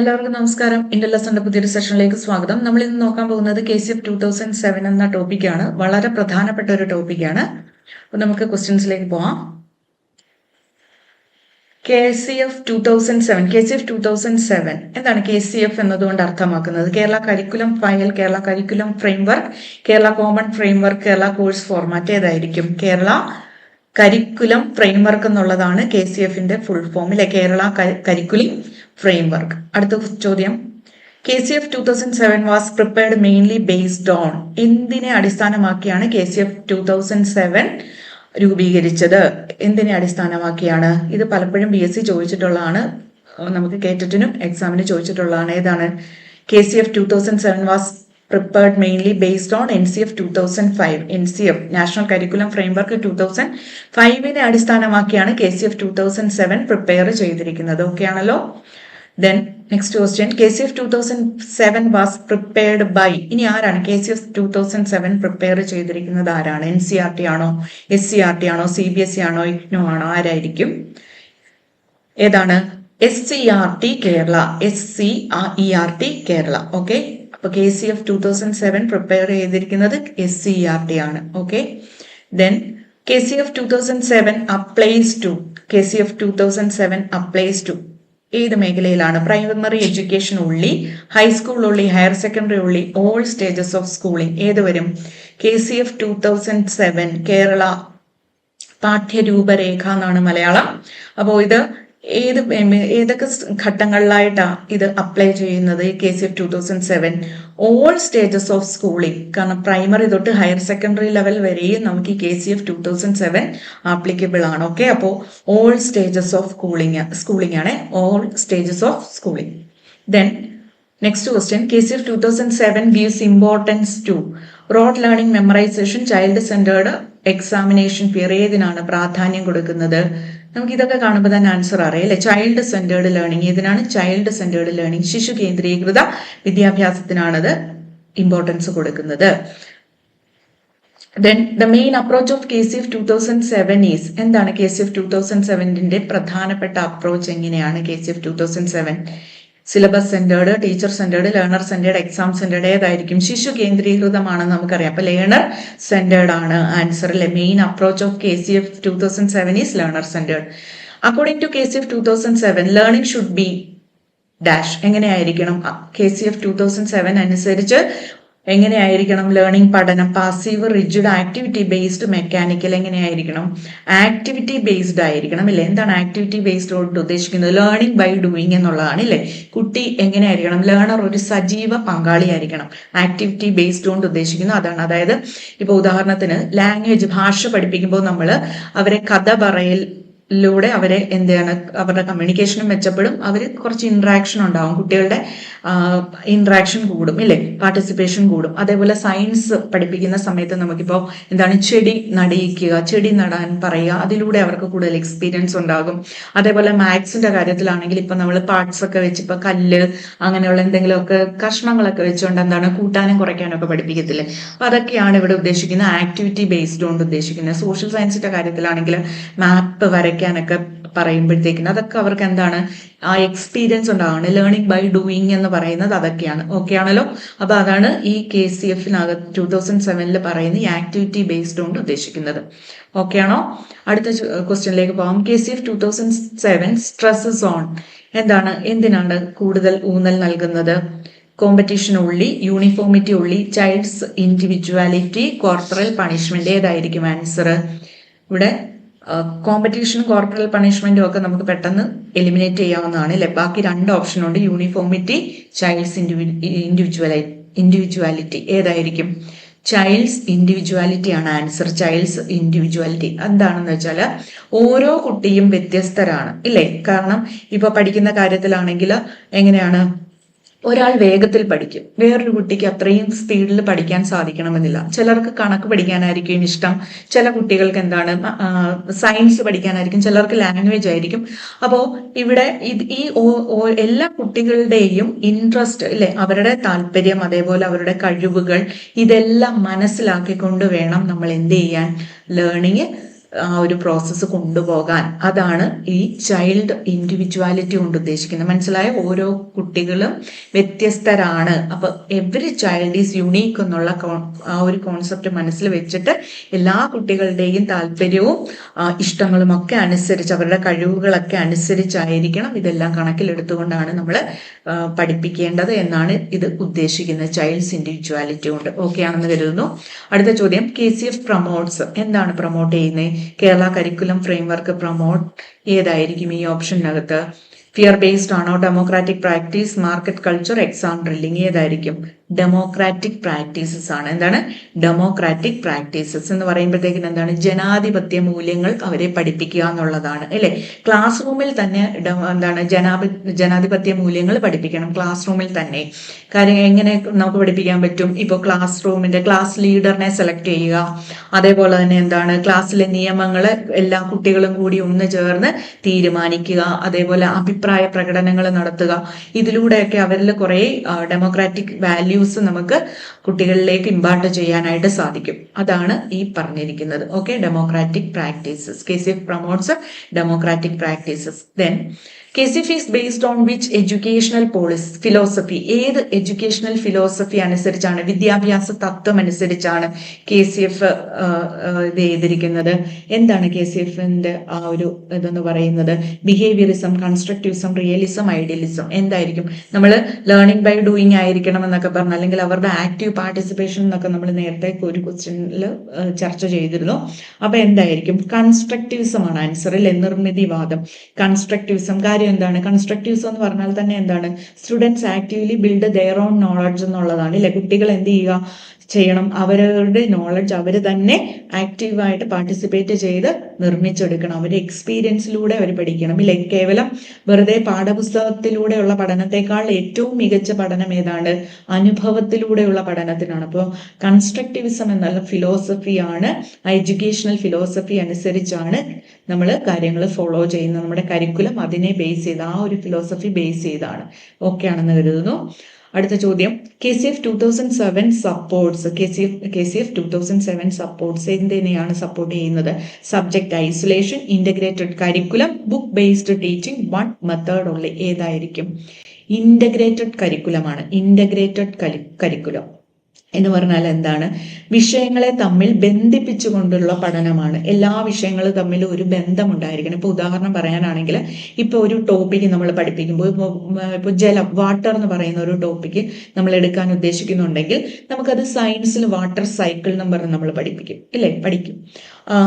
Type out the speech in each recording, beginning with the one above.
എല്ലാവർക്കും നമസ്കാരം. ഇന്റർ ലെസന്റെ പുതിയൊരു സെഷനിലേക്ക് സ്വാഗതം. നമ്മൾ ഇന്ന് നോക്കാൻ പോകുന്നത് K C F two thousand seven എന്ന ടോപ്പിക്കാണ് വളരെ പ്രധാനപ്പെട്ട ഒരു ടോപ്പിക്കാണ് അപ്പൊ നമുക്ക് ക്വസ്റ്റ്യൻസിലേക്ക് പോവാം. K C F two thousand seven K C F two thousand seven എന്താണ് കെ സി എഫ് എന്നതുകൊണ്ട് അർത്ഥമാക്കുന്നത്? Kerala curriculum file Kerala curriculum framework Kerala common framework Kerala course format ഏതായിരിക്കും? കേരള കരിക്കുലം ഫ്രെയിംവർക്ക് എന്നുള്ളതാണ് കെ സി എഫിന്റെ full form അല്ലെ Kerala curriculum framework അടുത്ത ചോദ്യം. K C F two thousand seven was prepared mainly based on എന്തിനെ അടിസ്ഥാനമാക്കിയാണ് K C F two thousand seven രൂപീകരിച്ചത്? എന്തിനെ അടിസ്ഥാനമാക്കിയാണ്? ഇത് പലപ്പോഴും ബി എസ് സി ചോദിച്ചിട്ടുള്ളതാണ്. നമുക്ക് കേറ്ററ്റിനും എക്സാമിന് ചോദിച്ചിട്ടുള്ളതാണ്. ഏതാണ്? K C F two thousand seven was prepared mainly based on N C F two thousand five N C F national curriculum framework two thousand ഫൈവിനെ അടിസ്ഥാനമാക്കിയാണ് K C F two thousand seven prepare ചെയ്തിരിക്കുന്നത്. Okay ആണല്ലോ? Then next question K C F two thousand seven was prepared by ഇനി ആരാണ് K C F two thousand seven prepare ചെയ്തിരിക്കുന്നത് ആരാണ്? N C R T ആണോ? S C R T ആണോ? C B S E ആണോ? ഇഗ്നോ ആണോ? ആരായിരിക്കും? ഏതാണ്? S C R T Kerala. S C E R T Kerala. Okay അപ്പൊ K C F two thousand seven prepare ചെയ്തിരിക്കുന്നത് S C R T ആണ്. Okay then K C F two thousand seven applies to K C F two thousand seven applies to ഏത് മേഖലയിലാണ് primary education ഉള്ളി high school ഉള്ളി higher secondary ഉള്ളി all stages of schooling ഏത് വരും K C F two thousand seven Kerala പാഠ്യരൂപരേഖ എന്നാണ് മലയാളം. അപ്പോൾ ഇത് ഏത് ഏതൊക്കെ ഘട്ടങ്ങളിലായിട്ടാണ് ഇത് അപ്ലൈ ചെയ്യുന്നത് K C F two thousand seven all stages of schooling കാരണം പ്രൈമറി തൊട്ട് ഹയർ സെക്കൻഡറി ലെവൽ വരെയും നമുക്ക് ഈ K C F two thousand seven applicable ആണ്. ഓക്കെ അപ്പോൾ all stages of schooling schooling ആണ്. All stages of schooling then next question K C F two thousand seven gives importance to rote learning memorization child centered examination പീരിയഡിനാണ് പ്രാധാന്യം കൊടുക്കുന്നത്. നമുക്ക് ഇതൊക്കെ കാണുമ്പോൾ തന്നെ answer അറിയാം അല്ലെ? ചൈൽഡ് സെന്റേർഡ് ലേണിംഗ് ഇതിനാണ് ചൈൽഡ് സെന്റേർഡ് ലേണിംഗ് ശിശു കേന്ദ്രീകൃത വിദ്യാഭ്യാസത്തിനാണത് ഇമ്പോർട്ടൻസ് കൊടുക്കുന്നത്. Then the main approach of K C F two thousand seven is എന്താണ് K C F two thousand സെവനിന്റെ പ്രധാനപ്പെട്ട അപ്രോച്ച് എങ്ങനെയാണ് K C F two thousand seven syllabus centered teacher centered learner centered exam centered ഏതായിരിക്കും ശിശു കേന്ദ്രീകൃതമാണെന്ന് നമുക്കറിയാം. അപ്പൊ learner centred ആണ് answer അല്ലെ main approach of K C F two thousand seven is learner centered. According to K C F two thousand seven learning should be dash എങ്ങനെയായിരിക്കണം? K C F two thousand seven അനുസരിച്ച് എങ്ങനെയായിരിക്കണം learning പഠനം? Passive rigid activity based mechanical എങ്ങനെയായിരിക്കണം? Activity based ആയിരിക്കണം ഇല്ലേ എന്താണ് activity based കൊണ്ട് ഉദ്ദേശിക്കുന്നത്? ലേണിംഗ് ബൈ ഡൂയിങ് എന്നുള്ളതാണ് ഇല്ലേ കുട്ടി എങ്ങനെയായിരിക്കണം? ലേണർ ഒരു സജീവ പങ്കാളിയായിരിക്കണം ആക്ടിവിറ്റി ബേസ്ഡ് കൊണ്ട് ഉദ്ദേശിക്കുന്നു അതാണ്. അതായത് ഇപ്പൊ ഉദാഹരണത്തിന് ലാംഗ്വേജ് ഭാഷ പഠിപ്പിക്കുമ്പോൾ നമ്മൾ അവരെ കഥ പറയൽ ലൂടെ അവരെ എന്താണ് അവരുടെ കമ്മ്യൂണിക്കേഷനും മെച്ചപ്പെടും. അവർ കുറച്ച് ഇൻട്രാക്ഷൻ ഉണ്ടാവും. കുട്ടികളുടെ ഇൻട്രാക്ഷൻ കൂടും ഇല്ലേ? പാർട്ടിസിപ്പേഷൻ കൂടും. അതേപോലെ സയൻസ് പഠിപ്പിക്കുന്ന സമയത്ത് നമുക്കിപ്പോൾ എന്താണ് ചെടി നടിയിക്കുക ചെടി നടാൻ പറയുക അതിലൂടെ അവർക്ക് കൂടുതൽ എക്സ്പീരിയൻസ് ഉണ്ടാകും. അതേപോലെ മാത്സിന്റെ കാര്യത്തിലാണെങ്കിൽ ഇപ്പം നമ്മൾ പാർട്സ് ഒക്കെ വെച്ച് ഇപ്പം കല്ല് അങ്ങനെയുള്ള എന്തെങ്കിലുമൊക്കെ കഷ്ണങ്ങളൊക്കെ വെച്ചുകൊണ്ട് എന്താണ് കൂട്ടാനും കുറയ്ക്കാനും ഒക്കെ പഠിപ്പിക്കത്തില്ലേ? അപ്പം അതൊക്കെയാണ് ഇവിടെ ഉദ്ദേശിക്കുന്ന ആക്ടിവിറ്റി ബേസ്ഡ് കൊണ്ട് ഉദ്ദേശിക്കുന്നത്. സോഷ്യൽ സയൻസിന്റെ കാര്യത്തിലാണെങ്കിൽ മാപ്പ് വരയ്ക്കാനൊക്കെ പറയുമ്പോഴത്തേക്കിന് അതൊക്കെ അവർക്ക് എന്താണ് ആ എക്സ്പീരിയൻസ് ഉണ്ടാവുകയാണ് ലേണിംഗ് ബൈ ഡൂയിങ് എന്ന് പറയുന്നത് അതൊക്കെയാണ്. ഓക്കെ ആണല്ലോ? അപ്പൊ അതാണ് ഈ കെ സി എഫിനകത്ത് ടൂ തൗസൻഡ് സെവനിൽ പറയുന്ന ഈ ആക്ടിവിറ്റി ബേസ്ഡ് കൊണ്ട് ഉദ്ദേശിക്കുന്നത്. ഓക്കെ ആണോ? അടുത്ത ക്വസ്റ്റ്യനിലേക്ക് പോകാം K C F two thousand seven stresses on എന്താണ്? എന്തിനാണ് കൂടുതൽ ഊന്നൽ നൽകുന്നത്? കോമ്പറ്റീഷൻ ഉള്ളി യൂണിഫോമിറ്റി ഉള്ളി ചൈൽഡ്സ് ഇൻഡിവിജ്വാലിറ്റി കോർപ്പറൽ പണിഷ്മെന്റ് ഏതായിരിക്കും ആൻസർ ഇവിടെ കോമ്പറ്റീഷനും കോർപ്പറൽ പണിഷ്മെന്റും ഒക്കെ നമുക്ക് പെട്ടെന്ന് എലിമിനേറ്റ് ചെയ്യാവുന്നതാണ്. അല്ലെ? ബാക്കി രണ്ട് ഓപ്ഷൻ ഉണ്ട്. യൂണിഫോമിറ്റി ചൈൽഡ്സ് ഇൻഡിവിജ്വലൈ ഇൻഡിവിജ്വാലിറ്റി ഏതായിരിക്കും? ചൈൽഡ്സ് ഇൻഡിവിജ്വാലിറ്റി ആണ് ആൻസർ ചൈൽഡ്സ് ഇൻഡിവിജ്വാലിറ്റി എന്താണെന്ന് വെച്ചാൽ ഓരോ കുട്ടിയും വ്യത്യസ്തരാണ്. ഇല്ലേ? കാരണം ഇപ്പൊ പഠിക്കുന്ന കാര്യത്തിലാണെങ്കിൽ എങ്ങനെയാണ്? ഒരാൾ വേഗത്തിൽ പഠിക്കും. വേറൊരു കുട്ടിക്ക് അത്രയും സ്പീഡിൽ പഠിക്കാൻ സാധിക്കണമെന്നില്ല. ചിലർക്ക് കണക്ക് പഠിക്കാനായിരിക്കും ഇഷ്ടം. ചില കുട്ടികൾക്ക് എന്താണ് സയൻസ് പഠിക്കാനായിരിക്കും. ചിലർക്ക് ലാംഗ്വേജ് ആയിരിക്കും. അപ്പോൾ ഇവിടെ ഇത് ഈ എല്ലാ കുട്ടികളുടെയും ഇൻട്രസ്റ്റ് അല്ലെ അവരുടെ താല്പര്യം അതേപോലെ അവരുടെ കഴിവുകൾ ഇതെല്ലാം മനസ്സിലാക്കിക്കൊണ്ട് വേണം നമ്മൾ എന്ത് ചെയ്യാൻ. ലേണിങ് ആ ഒരു പ്രോസസ്സ് കൊണ്ടുപോകാൻ. അതാണ് ഈ ചൈൽഡ് ഇൻഡിവിജ്വാലിറ്റി കൊണ്ട് ഉദ്ദേശിക്കുന്നത്. മനസ്സിലായ? ഓരോ കുട്ടികളും വ്യത്യസ്തരാണ്. അപ്പൊ എവറി ചൈൽഡ് ഈസ് യുണീക്ക് എന്നുള്ള ആ ഒരു കോൺസെപ്റ്റ് മനസ്സിൽ വെച്ചിട്ട് എല്ലാ കുട്ടികളുടെയും താല്പര്യവും ഇഷ്ടങ്ങളും ഒക്കെ അനുസരിച്ച് അവരുടെ കഴിവുകളൊക്കെ അനുസരിച്ചായിരിക്കണം ഇതെല്ലാം കണക്കിലെടുത്തുകൊണ്ടാണ് നമ്മൾ പഠിപ്പിക്കേണ്ടത് എന്നാണ് ഇത് ഉദ്ദേശിക്കുന്നത്. ചൈൽഡ്സ് ഇൻഡിവിജ്വാലിറ്റി കൊണ്ട്. ഓക്കെ ആണെന്ന് കരുതുന്നു. അടുത്ത ചോദ്യം കെ സി എഫ് പ്രൊമോട്ട്സ് എന്താണ് പ്രൊമോട്ട് ചെയ്യുന്നത്? കേരള കരിക്കുലം ഫ്രെയിംവർക്ക് പ്രൊമോട്ട് ഏതായിരിക്കും ഈ ഓപ്ഷനകത്ത് ഫിയർ ബേസ്ഡ് ആണോ democratic practice market culture exam drilling ഏതായിരിക്കും ഡെമോക്രാറ്റിക് പ്രാക്ടീസസ് ആണ്. എന്താണ്? ഡെമോക്രാറ്റിക് പ്രാക്ടീസസ് എന്ന് പറയുമ്പോഴത്തേക്കിന് എന്താണ്? ജനാധിപത്യ മൂല്യങ്ങൾ അവരെ പഠിപ്പിക്കുക എന്നുള്ളതാണ് അല്ലെ? ക്ലാസ് റൂമിൽ തന്നെ എന്താണ്? ജനാധി ജനാധിപത്യ മൂല്യങ്ങൾ പഠിപ്പിക്കണം ക്ലാസ് റൂമിൽ തന്നെ. കാര്യം എങ്ങനെ നമുക്ക് പഠിപ്പിക്കാൻ പറ്റും? ഇപ്പോൾ ക്ലാസ് റൂമിന്റെ ക്ലാസ് ലീഡറിനെ സെലക്ട് ചെയ്യുക. അതേപോലെ തന്നെ എന്താണ്? ക്ലാസ്സിലെ നിയമങ്ങൾ എല്ലാ കുട്ടികളും കൂടി ഒന്ന് ചേർന്ന് തീരുമാനിക്കുക. അതേപോലെ അഭിപ്രായ പ്രകടനങ്ങൾ നടത്തുക. ഇതിലൂടെയൊക്കെ അവരിൽ കുറേ ഡെമോക്രാറ്റിക് വാല്യൂ വാല്യൂസ് നമുക്ക് കുട്ടികളിലേക്ക് ഇമ്പാർട്ട് ചെയ്യാനായിട്ട് സാധിക്കും. അതാണ് ഈ പറഞ്ഞിരിക്കുന്നത്. Okay democratic practices K C F promotes democratic practices then K C F is based on which educational policy philosophy ഏത് എഡ്യൂക്കേഷണൽ ഫിലോസഫി അനുസരിച്ചാണ് വിദ്യാഭ്യാസ തത്വം അനുസരിച്ചാണ് കെ സി എഫ് ഇത് ചെയ്തിരിക്കുന്നത്. എന്താണ് കെ സി എഫിന്റെ ആ ഒരു ഇതെന്ന് പറയുന്നത്? ബിഹേവിയറിസം കൺസ്ട്രക്റ്റിവിസം റിയലിസം ഐഡിയലിസം എന്തായിരിക്കും? നമ്മൾ ലേണിംഗ് ബൈ ഡൂയിങ് ആയിരിക്കണം എന്നൊക്കെ പറഞ്ഞു അല്ലെങ്കിൽ അവരുടെ ആക്റ്റീവ് പാർട്ടിസിപ്പേഷൻ എന്നൊക്കെ നമ്മൾ നേരത്തെ ഒരു ക്വസ്റ്റ്യനിൽ ചർച്ച ചെയ്തിരുന്നു. അപ്പൊ എന്തായിരിക്കും? കൺസ്ട്രക്റ്റിവിസം ആണ് ആൻസറിൽ നിർമ്മിതിവാദം. കൺസ്ട്രക്റ്റിവിസം കാര്യം എന്താണ്? കൺസ്ട്രക്റ്റീവ്സ് എന്ന് പറഞ്ഞാൽ തന്നെ എന്താണ്? Students actively build their own knowledge എന്നുള്ളതാണ്. ഇല്ലെ? കുട്ടികൾ എന്ത് ചെയ്യുക? ചെയ്യണം. അവരുടെ നോളജ് അവർ തന്നെ ആക്റ്റീവായിട്ട് പാർട്ടിസിപ്പേറ്റ് ചെയ്ത് നിർമ്മിച്ചെടുക്കണം. അവരുടെ എക്സ്പീരിയൻസിലൂടെ അവർ പഠിക്കണം. ഇല്ല? കേവലം വെറുതെ പാഠപുസ്തകത്തിലൂടെയുള്ള പഠനത്തെക്കാൾ ഏറ്റവും മികച്ച പഠനം ഏതാണ്? അനുഭവത്തിലൂടെയുള്ള പഠനത്തിനാണ്. അപ്പോൾ കൺസ്ട്രക്റ്റിവിസം എന്നുള്ള ഫിലോസഫിയാണ് എഡ്യൂക്കേഷണൽ ഫിലോസഫി അനുസരിച്ചാണ് നമ്മൾ കാര്യങ്ങൾ ഫോളോ ചെയ്യുന്നത് നമ്മുടെ കരിക്കുലം അതിനെ ബേസ് ചെയ്ത് ആ ഒരു ഫിലോസഫി ബേസ് ചെയ്താണ്. ഓക്കെ ആണെന്ന് കരുതുന്നു. അടുത്ത ചോദ്യം. K C F two thousand seven supports K C F K C F two thousand seven supports എന്തിനെയാണ് സപ്പോർട്ട് ചെയ്യുന്നത്? Subject isolation integrated curriculum book based teaching one method ഉള്ളി ഏതായിരിക്കും ഇന്റഗ്രേറ്റഡ് കരിക്കുലമാണ് ഇന്റഗ്രേറ്റഡ് കരിക്കുലം എന്ന് പറഞ്ഞാൽ എന്താണ്? വിഷയങ്ങളെ തമ്മിൽ ബന്ധിപ്പിച്ചുകൊണ്ടുള്ള പഠനമാണ്. എല്ലാ വിഷയങ്ങളും തമ്മിൽ ഒരു ബന്ധമുണ്ടായിരിക്കണം. ഇപ്പൊ ഉദാഹരണം പറയാനാണെങ്കിൽ ഇപ്പൊ ഒരു ടോപ്പിക്ക് നമ്മൾ പഠിപ്പിക്കുമ്പോൾ ഇപ്പൊ ജലം വാട്ടർ എന്ന് പറയുന്ന ഒരു ടോപ്പിക്ക് നമ്മൾ എടുക്കാൻ ഉദ്ദേശിക്കുന്നുണ്ടെങ്കിൽ നമുക്കത് സയൻസിൽ വാട്ടർ സൈക്കിൾ എന്ന് പറഞ്ഞ് നമ്മൾ പഠിപ്പിക്കും. ഇല്ലേ? പഠിക്കും.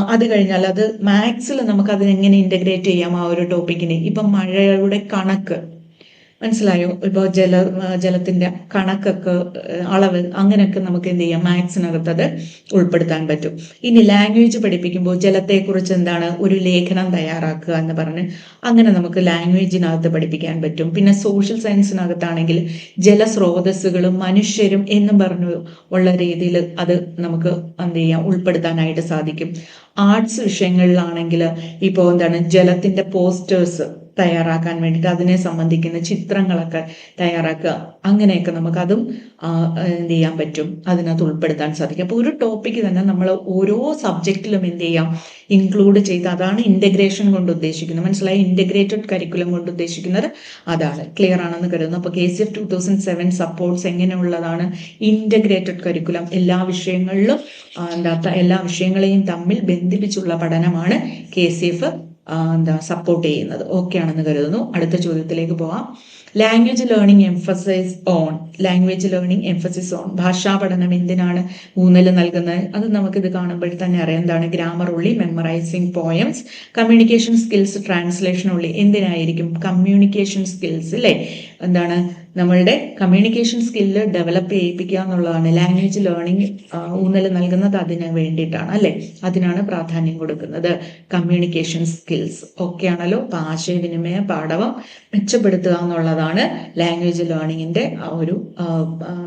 അത് കഴിഞ്ഞാൽ അത് മാത്സിൽ നമുക്ക് അതിനെങ്ങനെ എങ്ങനെ ഇന്റഗ്രേറ്റ് ചെയ്യാം ആ ഒരു ടോപ്പിക്കിനെ ഇപ്പൊ മഴയുടെ കണക്ക്. മനസ്സിലായോ? ഇപ്പോൾ ജല ജലത്തിന്റെ കണക്കൊക്കെ അളവ് അങ്ങനെയൊക്കെ നമുക്ക് എന്ത് ചെയ്യാം? മാത്സിനകത്ത് അത് ഉൾപ്പെടുത്താൻ പറ്റും. ഇനി ലാംഗ്വേജ് പഠിപ്പിക്കുമ്പോൾ ജലത്തെക്കുറിച്ച് എന്താണ്? ഒരു ലേഖനം തയ്യാറാക്കുക എന്ന് പറഞ്ഞ് അങ്ങനെ നമുക്ക് ലാംഗ്വേജിനകത്ത് പഠിപ്പിക്കാൻ പറ്റും. പിന്നെ സോഷ്യൽ സയൻസിനകത്താണെങ്കിൽ ജലസ്രോതസ്സുകളും മനുഷ്യരും എന്നും പറഞ്ഞു ഉള്ള രീതിയിൽ അത് നമുക്ക് എന്ത് ചെയ്യാം? ഉൾപ്പെടുത്താനായിട്ട് സാധിക്കും. ആർട്സ് വിഷയങ്ങളിലാണെങ്കിൽ ഇപ്പോൾ എന്താണ്? ജലത്തിന്റെ പോസ്റ്റേഴ്സ് തയ്യാറാക്കാൻ വേണ്ടിയിട്ട് അതിനെ സംബന്ധിക്കുന്ന ചിത്രങ്ങളൊക്കെ തയ്യാറാക്കുക. അങ്ങനെയൊക്കെ നമുക്കതും എന്ത് ചെയ്യാൻ പറ്റും. അതിനകത്ത് ഉൾപ്പെടുത്താൻ സാധിക്കും. അപ്പോൾ ഒരു ടോപ്പിക്ക് തന്നെ നമ്മൾ ഓരോ സബ്ജക്റ്റിലും എന്ത് ചെയ്യാം? ഇൻക്ലൂഡ് ചെയ്ത് അതാണ് ഇന്റഗ്രേഷൻ കൊണ്ട് ഉദ്ദേശിക്കുന്നത്. മനസ്സിലായി? ഇന്റഗ്രേറ്റഡ് കരിക്കുലം കൊണ്ട് ഉദ്ദേശിക്കുന്നത് അതാണ്. ക്ലിയർ ആണെന്ന് കരുതുന്നു. അപ്പോൾ K C F two thousand seven supports എങ്ങനെയുള്ളതാണ് integrated curriculum എല്ലാ വിഷയങ്ങളിലും എന്താ എല്ലാ വിഷയങ്ങളെയും തമ്മിൽ ബന്ധിപ്പിച്ചുള്ള പഠനമാണ് കെ സി എഫ് എന്താ സപ്പോർട്ട് ചെയ്യുന്നത്. ഓക്കെ ആണെന്ന് കരുതുന്നു. അടുത്ത ചോദ്യത്തിലേക്ക് പോവാം. Language learning emphasise on language learning emphasise on ഭാഷാ പഠനം എന്തിനാണ് ഊന്നൽ നൽകുന്നത്? അത് നമുക്കിത് കാണുമ്പോൾ തന്നെ അറിയാം. എന്താണ് ഗ്രാമർ ഉള്ളി memorising poems communication skills translation ഉള്ളി. എന്തിനായിരിക്കും? കമ്മ്യൂണിക്കേഷൻ സ്കിൽസ് അല്ലേ എന്താണ് നമ്മളുടെ കമ്മ്യൂണിക്കേഷൻ സ്കില്ല് ഡെവലപ്പ് ചെയ്യിപ്പിക്കുക എന്നുള്ളതാണ്. ലാംഗ്വേജ് ലേണിംഗ് ഊന്നൽ നൽകുന്നത് അതിന് വേണ്ടിയിട്ടാണ് അല്ലെ? അതിനാണ് പ്രാധാന്യം കൊടുക്കുന്നത്. കമ്മ്യൂണിക്കേഷൻ സ്കിൽസ് ഒക്കെ ആണല്ലോ? ആശയവിനിമയ പാഠവം മെച്ചപ്പെടുത്തുക എന്നുള്ളതാണ് ലാംഗ്വേജ് ലേണിങ്ങിന്റെ ഒരു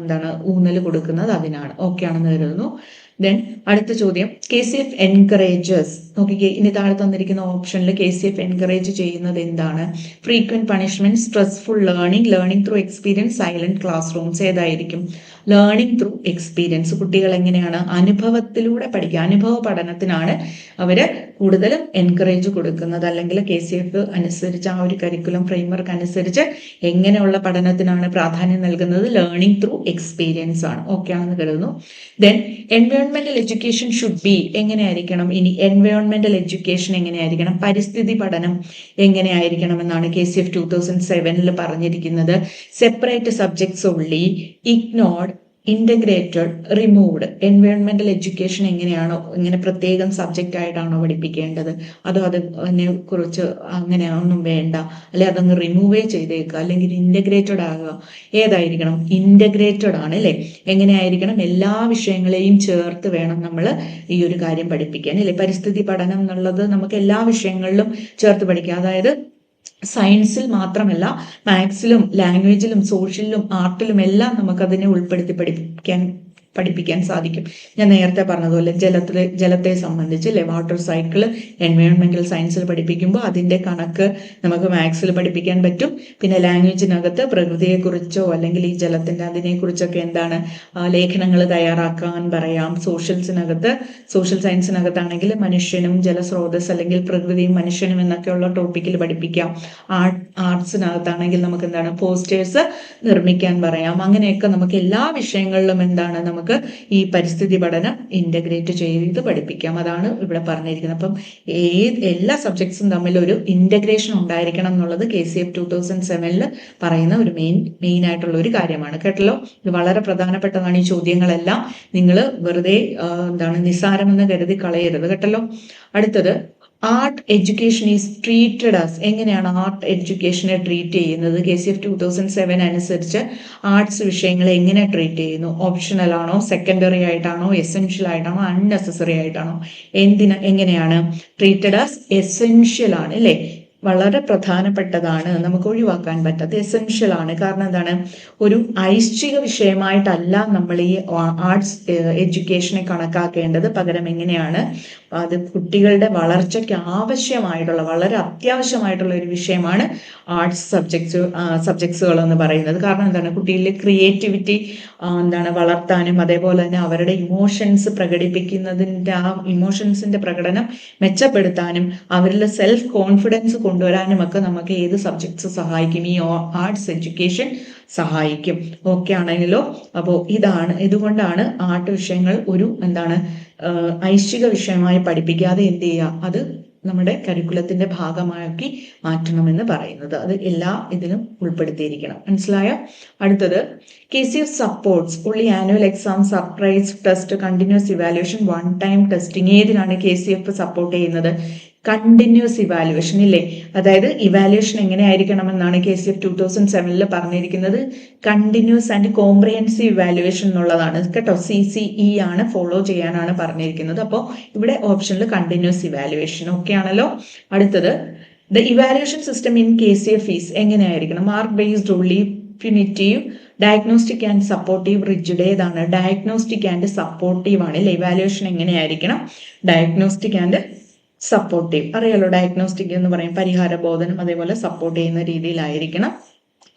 എന്താണ് ഊന്നൽ കൊടുക്കുന്നത് അതിനാണ്. ഓക്കെ ആണെന്ന് കരുതുന്നു. ദെൻ അടുത്ത ചോദ്യം. കെ സി എഫ് എൻകറേജസ് നോക്കിക്കേ ഇനി താഴെ തന്നിരിക്കുന്ന ഓപ്ഷനിൽ കെ സി എഫ് എൻകറേജ് ചെയ്യുന്നത് എന്താണ്? Frequent punishment stressful learning learning through experience silent classrooms ഏതായിരിക്കും? ലേണിംഗ് ത്രൂ എക്സ്പീരിയൻസ് കുട്ടികൾ എങ്ങനെയാണ്? അനുഭവത്തിലൂടെ പഠിക്കുക. അനുഭവ പഠനത്തിനാണ് അവർ കൂടുതലും എൻകറേജ് കൊടുക്കുന്നത്. അല്ലെങ്കിൽ കെ സി എഫ് അനുസരിച്ച് ആ ഒരു കരിക്കുലം ഫ്രെയിംവർക്ക് അനുസരിച്ച് എങ്ങനെയുള്ള പഠനത്തിനാണ് പ്രാധാന്യം നൽകുന്നത്? ലേണിംഗ് ത്രൂ എക്സ്പീരിയൻസ് ആണ്. ഓക്കെ ആണെന്ന് കരുതുന്നു. ദെൻ എൻവയോൺമെന്റൽ എഡ്യൂക്കേഷൻ ഷുഡ് ബി എങ്ങനെയായിരിക്കണം? ഇനി എൻവയോൺമെന്റൽ എഡ്യൂക്കേഷൻ എങ്ങനെയായിരിക്കണം? പരിസ്ഥിതി പഠനം എങ്ങനെയായിരിക്കണം എന്നാണ് K C F two thousand സെവനിൽ പറഞ്ഞിരിക്കുന്നത്. സെപ്പറേറ്റ് സബ്ജക്ട്സ് ഉള്ളി ഇഗ്നോർഡ് ഇന്റഗ്രേറ്റഡ് റിമൂവ്ഡ് എൻവയോൺമെന്റൽ എഡ്യൂക്കേഷൻ എങ്ങനെയാണോ ഇങ്ങനെ പ്രത്യേകം സബ്ജക്റ്റ് ആയിട്ടാണോ പഠിപ്പിക്കേണ്ടത്? അതോ അത് അതിനെ കുറിച്ച് അങ്ങനെ ഒന്നും വേണ്ട. അല്ലെ അതങ്ങ് റിമൂവേ ചെയ്തേക്കുക അല്ലെങ്കിൽ ഇന്റഗ്രേറ്റഡ് ആകുക. ഏതായിരിക്കണം? ഇന്റഗ്രേറ്റഡ് ആണ് അല്ലേ? എങ്ങനെയായിരിക്കണം? എല്ലാ വിഷയങ്ങളെയും ചേർത്ത് വേണം നമ്മൾ ഈ ഒരു കാര്യം പഠിപ്പിക്കാൻ. അല്ലേ? പരിസ്ഥിതി പഠനം എന്നുള്ളത് നമുക്ക് എല്ലാ വിഷയങ്ങളിലും ചേർത്ത് പഠിക്കാം. അതായത് സയൻസിൽ മാത്രമല്ല മാത്സിലും ലാംഗ്വേജിലും സോഷ്യലിലും ആർട്ടിലും എല്ലാം നമുക്കതിനെ ഉൾപ്പെടുത്തി പഠിപ്പിക്കാൻ പഠിപ്പിക്കാൻ സാധിക്കും. ഞാൻ നേരത്തെ പറഞ്ഞതുപോലെ ജലത്തിലെ ജലത്തെ സംബന്ധിച്ച് അല്ലെ വാട്ടർ സൈക്കിൾ എൻവയോൺമെന്റൽ സയൻസിൽ പഠിപ്പിക്കുമ്പോൾ അതിന്റെ കണക്ക് നമുക്ക് മാത്സിൽ പഠിപ്പിക്കാൻ പറ്റും. പിന്നെ ലാംഗ്വേജിനകത്ത് പ്രകൃതിയെക്കുറിച്ചോ അല്ലെങ്കിൽ ഈ ജലത്തിന്റെ അതിനെക്കുറിച്ചൊക്കെ എന്താണ് ലേഖനങ്ങൾ തയ്യാറാക്കാൻ പറയാം. സോഷ്യൽസിനകത്ത് സോഷ്യൽ സയൻസിനകത്താണെങ്കിൽ മനുഷ്യനും ജലസ്രോതസ് അല്ലെങ്കിൽ പ്രകൃതിയും മനുഷ്യനും എന്നൊക്കെയുള്ള ടോപ്പിക്കിൽ പഠിപ്പിക്കാം. ആർട്സിനകത്താണെങ്കിൽ നമുക്ക് എന്താണ് പോസ്റ്റേഴ്സ് നിർമ്മിക്കാൻ പറയാം. അങ്ങനെയൊക്കെ നമുക്ക് എല്ലാ വിഷയങ്ങളിലും എന്താണ് നമുക്ക് നമുക്ക് ഈ പരിസ്ഥിതി പഠനം ഇന്റഗ്രേറ്റ് ചെയ്ത് പഠിപ്പിക്കാം. അതാണ് ഇവിടെ പറഞ്ഞിരിക്കുന്നത്. അപ്പം ഏത് എല്ലാ സബ്ജക്ട്സും തമ്മിൽ ഒരു ഇന്റഗ്രേഷൻ ഉണ്ടായിരിക്കണം എന്നുള്ളത് K C F two thousand സെവനിൽ പറയുന്ന ഒരു മെയിൻ മെയിൻ ആയിട്ടുള്ള ഒരു കാര്യമാണ്. കേട്ടല്ലോ? ഇത് വളരെ പ്രധാനപ്പെട്ടതാണ് ഈ ചോദ്യങ്ങളെല്ലാം. നിങ്ങൾ വെറുതെ എന്താണ് നിസ്സാരമെന്ന് കരുതി കളയരുത്. കേട്ടല്ലോ? അടുത്തത് art education is treated as എങ്ങനെയാണ് ആർട്ട് എഡ്യൂക്കേഷനെ ട്രീറ്റ് ചെയ്യുന്നത്? K C F two thousand seven അനുസരിച്ച് ആർട്സ് വിഷയങ്ങൾ എങ്ങനെ ട്രീറ്റ് ചെയ്യുന്നു? ഓപ്ഷണൽ ആണോ സെക്കൻഡറി ആയിട്ടാണോ എസെൻഷ്യൽ ആയിട്ടാണോ അൺനെസസറി ആയിട്ടാണോ? എന്തിന് എങ്ങനെയാണ് ട്രീറ്റഡ് ആസ് എസെൻഷ്യൽ ആണ് അല്ലേ? വളരെ പ്രധാനപ്പെട്ടതാണ്. നമുക്ക് ഒഴിവാക്കാൻ പറ്റാത്ത എസെൻഷ്യൽ ആണ്. കാരണം എന്താണ്? ഒരു ഐശ്ചിക വിഷയമായിട്ടല്ല നമ്മൾ ഈ ആർട്സ് എഡ്യൂക്കേഷനെ കണക്കാക്കേണ്ടത്. പകരം എങ്ങനെയാണ് അത് കുട്ടികളുടെ വളർച്ചയ്ക്ക് ആവശ്യമായിട്ടുള്ള വളരെ അത്യാവശ്യമായിട്ടുള്ള ഒരു വിഷയമാണ് ആർട്സ് സബ്ജക്ട്സ് സബ്ജക്ട്സുകൾ എന്ന് പറയുന്നത്. കാരണം എന്താണ്? കുട്ടികളിലെ ക്രിയേറ്റിവിറ്റി എന്താണ്? വളർത്താനും അതേപോലെ തന്നെ അവരുടെ ഇമോഷൻസ് പ്രകടിപ്പിക്കുന്നതിന്റെ ആ ഇമോഷൻസിന്റെ പ്രകടനം മെച്ചപ്പെടുത്താനും അവരിലെ സെൽഫ് കോൺഫിഡൻസ് കൊണ്ടുവരാനും ഒക്കെ നമുക്ക് ഏത് സബ്ജക്ട്സ് സഹായിക്കും? ഈ ആർട്സ് എഡ്യൂക്കേഷൻ സഹായിക്കും. ഓക്കെ ആണെങ്കിലോ? അപ്പോൾ ഇതാണ്. ഇതുകൊണ്ടാണ് ആർട്ട് വിഷയങ്ങൾ ഒരു എന്താണ് ഐശ്വിക വിഷയമായി പഠിപ്പിക്കാതെ എന്ത് ചെയ്യുക? അത് നമ്മുടെ കരിക്കുലത്തിന്റെ ഭാഗമാക്കി മാറ്റണമെന്ന് പറയുന്നത്. അത് എല്ലാ ഇതിലും ഉൾപ്പെടുത്തിയിരിക്കണം. മനസ്സിലായോ? അടുത്തത് കെ സി എഫ് സപ്പോർട്ട്സ് ഉള്ളി annual exam surprise test continuous evaluation one time testing ഏതിനാണ് K C F support ചെയ്യുന്നത്? കണ്ടിന്യൂസ് ഇവാലുവേഷൻ ഇല്ലേ? അതായത് evaluation എങ്ങനെയായിരിക്കണമെന്നാണ് K C F two thousand സെവനിൽ പറഞ്ഞിരിക്കുന്നത്. കണ്ടിന്യൂസ് ആൻഡ് കോംപ്രിഹെൻസീവ് ഇവാലുവേഷൻ എന്നുള്ളതാണ്. കേട്ടോ സി സി ഇ ആണ് follow ചെയ്യാനാണ് പറഞ്ഞിരിക്കുന്നത്. അപ്പോൾ ഇവിടെ ഓപ്ഷനിൽ കണ്ടിന്യൂസ് ഇവാലുവേഷൻ ഓക്കെ ആണല്ലോ. അടുത്തത് the evaluation system in K C F is എങ്ങനെയായിരിക്കണം? മാർക്ക് ബേസ്ഡ് ഉള്ളി punitive diagnostic and supportive rigid ഏതാണ്? ഡയഗ്നോസ്റ്റിക് ആൻഡ് സപ്പോർട്ടീവ് ആണ്. ഇല്ലേ ഇവാലുവേഷൻ എങ്ങനെയായിരിക്കണം? ഡയഗ്നോസ്റ്റിക് ആൻഡ് സപ്പോർട്ടീവ് അറിയാലോ ഡയഗ്നോസ്റ്റിക് എന്ന് പറയും പരിഹാര ബോധനം അതേപോലെ സപ്പോർട്ട് ചെയ്യുന്ന രീതിയിലായിരിക്കണം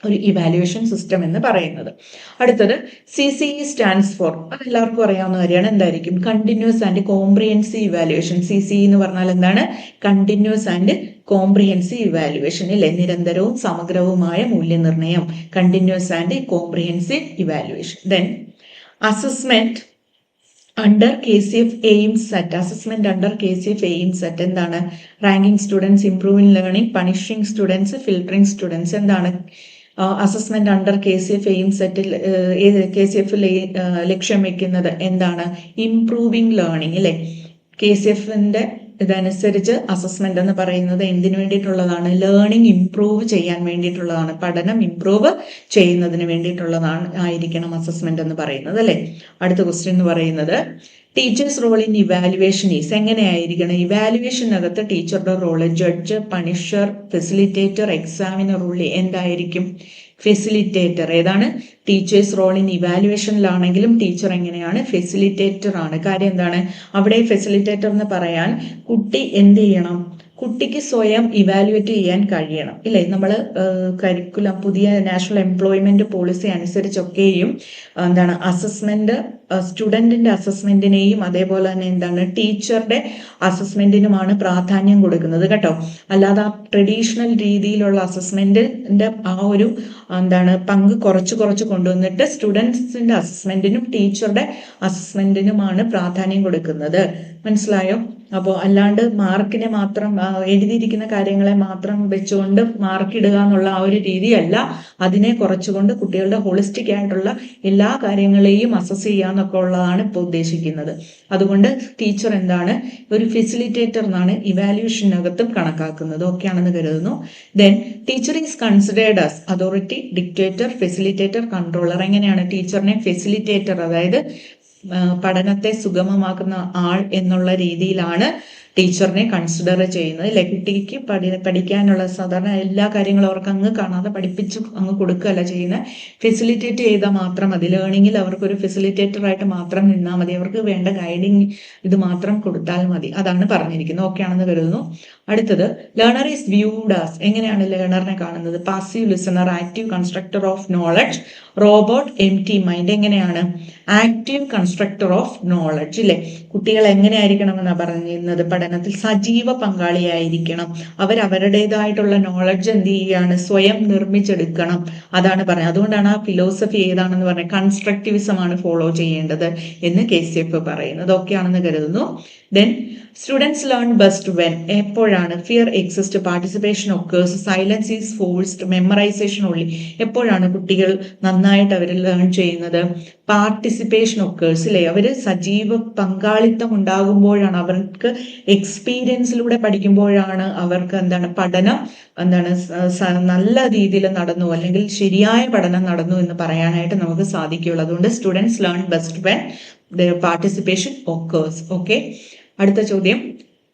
ഒരു ഇവാലുവേഷൻ സിസ്റ്റം എന്ന് പറയുന്നത്. അടുത്തത് C C E stands for അത് എല്ലാവർക്കും അറിയാവുന്ന കാര്യമാണ്. എന്തായിരിക്കും? Continuous and comprehensive evaluation C C എന്ന് പറഞ്ഞാൽ എന്താണ്? കണ്ടിന്യൂസ് ആൻഡ് കോംപ്രിഹെൻസീവ് ഇവാലുവേഷൻ അല്ലെ നിരന്തരവും സമഗ്രവുമായ മൂല്യനിർണയം. Continuous and comprehensive evaluation then assessment under K C F aims at assessment under K C F aims at എന്താണ്? Ranking students improve in learning punishing students filtering students എന്താണ് assessment under K C F aims സെറ്റിൽ K C എഫിൽ ലക്ഷ്യം വെക്കുന്നത് എന്താണ്? Improving learning അല്ലെ K C എഫിന്റെ ഇതനുസരിച്ച് assessment എന്ന് പറയുന്നത് എന്തിനു വേണ്ടിയിട്ടുള്ളതാണ്? ലേണിംഗ് ഇംപ്രൂവ് ചെയ്യാൻ വേണ്ടിയിട്ടുള്ളതാണ്. പഠനം ഇംപ്രൂവ് ചെയ്യുന്നതിന് വേണ്ടിയിട്ടുള്ളതാണ് ആയിരിക്കണം അസസ്മെന്റ് എന്ന് പറയുന്നത് അല്ലെ? അടുത്ത ക്വസ്റ്റ്യൻ എന്ന് പറയുന്നത് teacher's role in evaluation is എങ്ങനെയായിരിക്കണം? ഇവാലുവേഷനകത്ത് ടീച്ചറുടെ role judge punisher facilitator examiner ഉള്ളി എന്തായിരിക്കും? ഫെസിലിറ്റേറ്റർ ഏതാണ്? ടീച്ചേഴ്സ് റോൾ ഇൻ ഇവാലുവേഷനിലാണെങ്കിലും ടീച്ചർ എങ്ങനെയാണ്? ഫെസിലിറ്റേറ്റർ ആണ്. കാര്യം എന്താണ്? അവിടെ ഫെസിലിറ്റേറ്റർ എന്ന് പറയാൻ കുട്ടി എന്ത് ചെയ്യണം? കുട്ടിക്ക് സ്വയം ഇവാലുവേറ്റ് ചെയ്യാൻ കഴിയണം. ഇല്ലേ? നമ്മൾ കരിക്കുലം പുതിയ നാഷണൽ എംപ്ലോയ്മെന്റ് പോളിസി അനുസരിച്ചൊക്കെയും എന്താണ് അസസ്മെന്റ് സ്റ്റുഡന്റിന്റെ അസസ്മെന്റിനെയും അതേപോലെ തന്നെ എന്താണ് ടീച്ചറുടെ അസസ്മെന്റിനുമാണ് പ്രാധാന്യം കൊടുക്കുന്നത് കേട്ടോ. അല്ലാതെ ആ ട്രഡീഷണൽ രീതിയിലുള്ള അസസ്മെന്റിന്റെ ആ ഒരു എന്താണ് പങ്ക് കുറച്ച് കുറച്ച് കൊണ്ടുവന്നിട്ട് സ്റ്റുഡൻസിന്റെ അസസ്മെന്റിനും ടീച്ചറുടെ അസസ്മെന്റിനുമാണ് പ്രാധാന്യം കൊടുക്കുന്നത്. മനസ്സിലായോ? അപ്പോൾ അല്ലാണ്ട് മാർക്കിനെ മാത്രം എഴുതിയിരിക്കുന്ന കാര്യങ്ങളെ മാത്രം വെച്ചുകൊണ്ട് മാർക്ക് ഇടുക എന്നുള്ള ആ ഒരു രീതിയല്ല. അതിനെ കുറച്ചുകൊണ്ട് കുട്ടികളുടെ ഹോളിസ്റ്റിക് ആയിട്ടുള്ള എല്ലാ കാര്യങ്ങളെയും അസസ് ചെയ്യുക എന്നൊക്കെ ഉള്ളതാണ് ഇപ്പോൾ ഉദ്ദേശിക്കുന്നത്. അതുകൊണ്ട് ടീച്ചർ എന്താണ്? ഒരു ഫെസിലിറ്റേറ്റർ എന്നാണ് ഇവാലുവേഷനകത്തും കണക്കാക്കുന്നത്. ഓക്കെ ആണെന്ന് കരുതുന്നു. Then teacher is considered as authority dictator facilitator controller എങ്ങനെയാണ് ടീച്ചറിനെ ഫെസിലിറ്റേറ്റർ അതായത് പഠനത്തെ സുഗമമാക്കുന്ന ആൾ എന്നുള്ള രീതിയിലാണ് ടീച്ചറിനെ കൺസിഡർ ചെയ്യുന്നത്. അല്ലെ കുട്ടിക്ക് പഠി പഠിക്കാനുള്ള സാധാരണ എല്ലാ കാര്യങ്ങളും അവർക്ക് അങ്ങ് കാണാതെ പഠിപ്പിച്ച് അങ്ങ് കൊടുക്കുകയല്ല ചെയ്യുന്നത്. ഫെസിലിറ്റേറ്റ് ചെയ്താൽ മാത്രം മതി. ലേണിങ്ങിൽ അവർക്കൊരു ഫെസിലിറ്റേറ്ററായിട്ട് മാത്രം നിന്നാൽ മതി. അവർക്ക് വേണ്ട ഗൈഡിങ് ഇത് മാത്രം കൊടുത്താൽ മതി. അതാണ് പറഞ്ഞിരിക്കുന്നത്. ഓക്കെ ആണെന്ന് കരുതുന്നു. അടുത്തത് ലേണർ ഈസ് വ്യൂഡ് ആസ് എങ്ങനെയാണ് ലേണറിനെ കാണുന്നത്? Passive listener active constructor of knowledge robot empty mind എങ്ങനെയാണ്? ആക്റ്റീവ് കൺസ്ട്രക്ടർ ഓഫ് നോളജ് ഇല്ലേ കുട്ടികൾ എങ്ങനെയായിരിക്കണം എന്നാണ് പറഞ്ഞിരുന്നത് പഠനത്തിൽ സജീവ പങ്കാളിയായിരിക്കണം. അവർ അവരുടേതായിട്ടുള്ള നോളജ് എന്ത് ചെയ്യുകയാണ് സ്വയം നിർമ്മിച്ചെടുക്കണം. അതാണ് പറയുന്നത് അതുകൊണ്ടാണ് ആ ഫിലോസഫി ഏതാണെന്ന് പറഞ്ഞത്? കൺസ്ട്രക്റ്റിവിസം ആണ് ഫോളോ ചെയ്യേണ്ടത് എന്ന് കെ സി എഫ് പറയുന്നത്. ഓക്കെ ആണെന്ന് കരുതുന്നു. Then students learn best when എപ്പോഴാണ് fear exist participation occurs silence is forced memorisation ഉള്ളി എപ്പോഴാണ് കുട്ടികൾ നന്നായിട്ട് അവർ ലേൺ ചെയ്യുന്നത്? പാർട്ടിസിപ്പേഷൻ ഒക്കേഴ്സ് അല്ലേ അവർ സജീവ പങ്കാളിത്തം ഉണ്ടാകുമ്പോഴാണ് അവർക്ക് എക്സ്പീരിയൻസിലൂടെ പഠിക്കുമ്പോഴാണ് അവർക്ക് എന്താണ് പഠനം എന്താണ് നല്ല രീതിയിൽ നടന്നു അല്ലെങ്കിൽ ശരിയായ പഠനം നടന്നു എന്ന് പറയാനായിട്ട് നമുക്ക് സാധിക്കുകയുള്ളൂ. അതുകൊണ്ട് students learn best when participation occurs okay അടുത്ത ചോദ്യം.